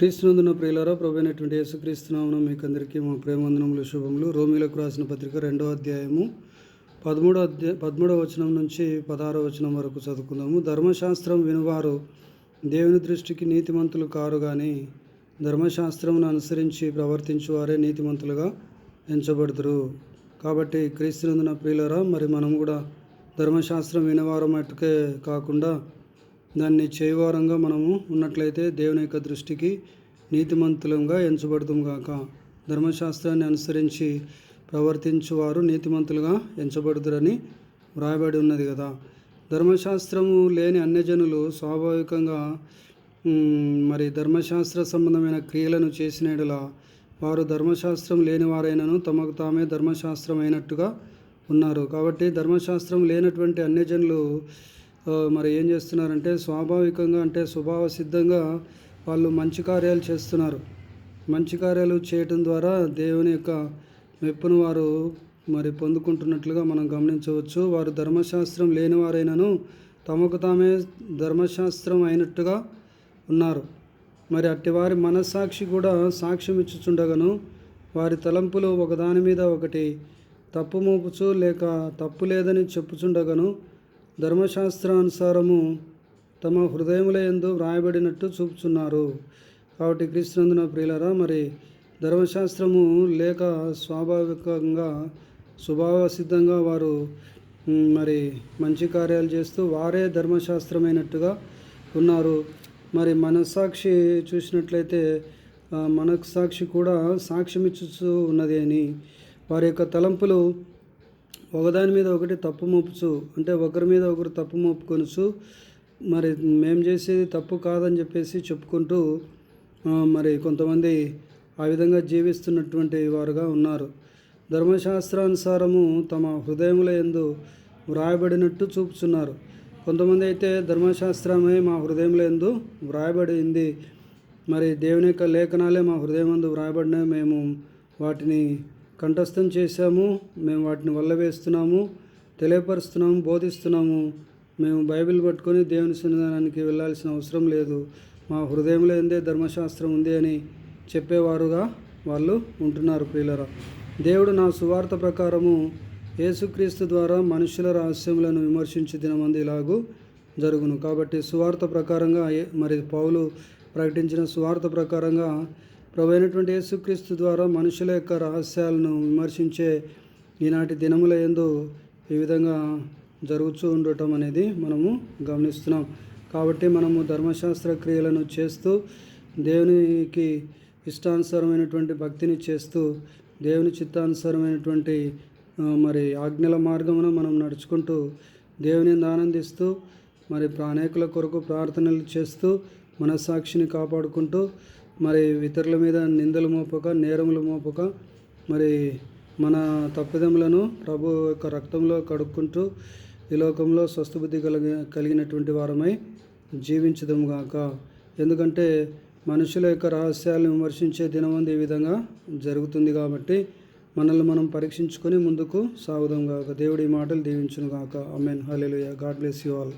క్రీస్తునందున ప్రియులారా ప్రభైనటువంటి యేసుక్రీస్తునామను మీకు అందరికీ మా ప్రేమందనములు శుభములు. రోమిలకు రాసిన పత్రిక రెండో అధ్యాయము. పదమూడో అధ్యాయ పదమూడవ వచనం నుంచి పదహారో వచనం వరకు చదువుకుందాము. ధర్మశాస్త్రం వినువారు దేవుని దృష్టికి నీతిమంతులు కారు కానీ ధర్మశాస్త్రమును అనుసరించి ప్రవర్తించేవారే నీతిమంతులుగా ఎంచబడుతురు కాబట్టి క్రీస్తునందున ప్రియులరా మరి మనం కూడా ధర్మశాస్త్రం వినవారం అట్టుకే కాకుండా దాన్ని చేయవారంగా మనము ఉన్నట్లయితే దేవుని యొక్క దృష్టికి నీతిమంతులంగా ఎంచబడతాం గాక. ధర్మశాస్త్రాన్ని అనుసరించి ప్రవర్తించువారు నీతిమంతులుగా ఎంచబడుతురని వ్రాయబడి ఉన్నది కదా. ధర్మశాస్త్రము లేని అన్యజనులు స్వాభావికంగా మరి ధర్మశాస్త్ర సంబంధమైన క్రియలను చేసిన వారు ధర్మశాస్త్రం లేని వారైనను తమకు తామే ధర్మశాస్త్రం అయినట్టుగా ఉన్నారు. కాబట్టి ధర్మశాస్త్రం లేనటువంటి అన్యజనులు జనులు మరి ఏం చేస్తున్నారంటే స్వాభావికంగా అంటే స్వభావ సిద్ధంగా వాళ్ళు మంచి కార్యాలు చేస్తున్నారు. మంచి కార్యాలు చేయటం ద్వారా దేవుని యొక్క మెప్పును వారు మరి పొందుకుంటున్నట్లుగా మనం గమనించవచ్చు. వారు ధర్మశాస్త్రం లేని వారైనను తమకు తామే ధర్మశాస్త్రం అయినట్టుగా ఉన్నారు. మరి అట్టి వారి మనస్సాక్షి కూడా సాక్ష్యం ఇచ్చుచుండగను. వారి తలంపులు ఒకదాని మీద ఒకటి తప్పు మోపుచు లేక తప్పు లేదని చెప్పుచుండగను. ధర్మశాస్త్రానుసారము తమ హృదయముల ఎందు వ్రాయబడినట్టు చూపుచున్నారు. కాబట్టి క్రీస్తునందున ప్రియులరా మరి ధర్మశాస్త్రము లేక స్వాభావికంగా స్వభావ సిద్ధంగా వారు మరి మంచి కార్యాలు చేస్తూ వారే ధర్మశాస్త్రమైనట్టుగా ఉన్నారు. మరి మనస్సాక్షి చూసినట్లయితే మనస్సాక్షి కూడా సాక్ష్యమిచ్చుతూ ఉన్నది అని. వారి యొక్క తలంపులు ఒకదాని మీద ఒకటి తప్పు మోపుచు అంటే ఒకరి మీద ఒకరు తప్పు మోపుకొనుచు మరి మేము చేసేది తప్పు కాదని చెప్పేసి చెప్పుకుంటూ మరి కొంతమంది ఆ విధంగా జీవిస్తున్నటువంటి వారుగా ఉన్నారు. ధర్మశాస్త్రానుసారము తమ హృదయముల ఎందు వ్రాయబడినట్టు చూపుచున్నారు. కొంతమంది అయితే ధర్మశాస్త్రమే మా హృదయముల ఎందు వ్రాయబడింది. మరి దేవుని యొక్క లేఖనాలే మా హృదయం ఎందు వ్రాయబడినాయి మేము వాటిని కంఠస్థం చేశాము. మేము వాటిని వల్ల వేస్తున్నాము తెలియపరుస్తున్నాము బోధిస్తున్నాము. మేము బైబిల్ పట్టుకొని దేవుని సన్నిధానానికి వెళ్ళాల్సిన అవసరం లేదు. మా హృదయంలో ఎందే ధర్మశాస్త్రం ఉంది అని చెప్పేవారుగా వాళ్ళు ఉంటున్నారు ప్రియులరా. దేవుడు నా సువార్త ప్రకారము యేసుక్రీస్తు ద్వారా మనుషుల రహస్యములను విమర్శించి దినమంది ఇలాగూ జరుగును. కాబట్టి సువార్త ప్రకారంగా ఏ- మరి పౌలు ప్రకటించిన సువార్త ప్రకారంగా ప్రభు అయినటువంటి యేసుక్రీస్తు ద్వారా మనుషుల యొక్క రహస్యాలను విమర్శించే ఈనాటి దినముల ఎందు ఈ విధంగా జరుగుతూ ఉండటం అనేది మనము గమనిస్తున్నాం. కాబట్టి మనము ధర్మశాస్త్ర క్రియలను చేస్తూ దేవునికి ఇష్టానుసారమైనటువంటి భక్తిని చేస్తూ దేవుని చిత్తానుసారమైనటువంటి మరి ఆజ్ఞల మార్గమున మనం నడుచుకుంటూ దేవుని ఆనందిస్తూ మరి ప్రాణేకుల కొరకు ప్రార్థనలు చేస్తూ మనస్సాక్షిని కాపాడుకుంటూ మరి ఇతరుల మీద నిందలు మోపక నేరములు మోపక మరి మన తప్పిదములను ప్రభు యొక్క రక్తంలో కడుక్కుంటూ ఈ లోకంలో స్వస్థబుద్ధి కలిగి కలిగినటువంటి వారమై జీవించదము గాక. ఎందుకంటే మనుషుల యొక్క రహస్యాలను విమర్శించే దినమంది ఈ విధంగా జరుగుతుంది కాబట్టి మనల్ని మనం పరీక్షించుకొని ముందుకు సాగుదాం గాక. దేవుడి మాటలు దీవించును గాక. Amen hallelujah. God bless you all.